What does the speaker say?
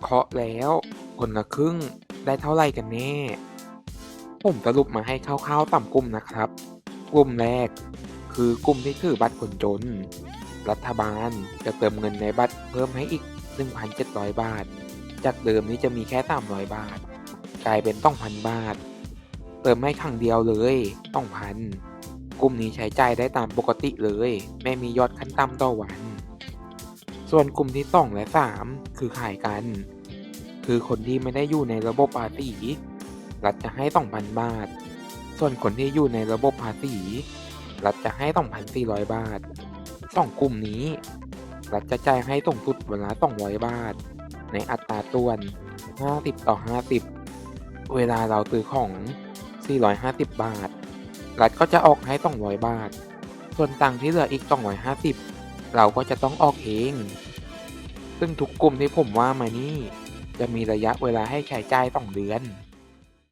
เคาะแล้วคนละครึ่งได้เท่าไหร่กันแน่ ผมสรุปมาให้คร่าวๆต่ำกลุ่มนะครับ กลุ่มแรก คือกลุ่มที่ถือบัตรคนจน รัฐบาลจะเติมเงินในบัตรเพิ่มให้อีก 1,700 บาท จากเดิมนี้จะมีแค่ 300 บาท กลายเป็น2,000บาท เติมให้ครั้งเดียวเลย2,000กลุ่มนี้ใช้จ่ายได้ตามปกติเลย ไม่มียอดขั้นต่ำต่อวัน ส่วนกลุ่มที่ 2 และ 3 คือขายกัน คือคนที่ไม่ได้อยู่ในระบบภาษีรัฐจะให้ 2,000 บาท ส่วนคนที่อยู่ในระบบภาษีรัฐจะให้ 2,400 บาทสองกลุ่มนี้ รัฐจะจ่ายให้สูงสุดเวลา200 บาท ในอัตราส่วน 50 ต่อ 50 เวลาเราซื้อของ 450 บาท รัฐก็จะออกให้ 200 บาท ส่วนตังที่เหลืออีก 250 เราก็จะต้องออกเอง ซึ่งทุกกลุ่มที่ผมว่ามานี่ จะมีระยะเวลาให้ใช้จ่าย 2 เดือน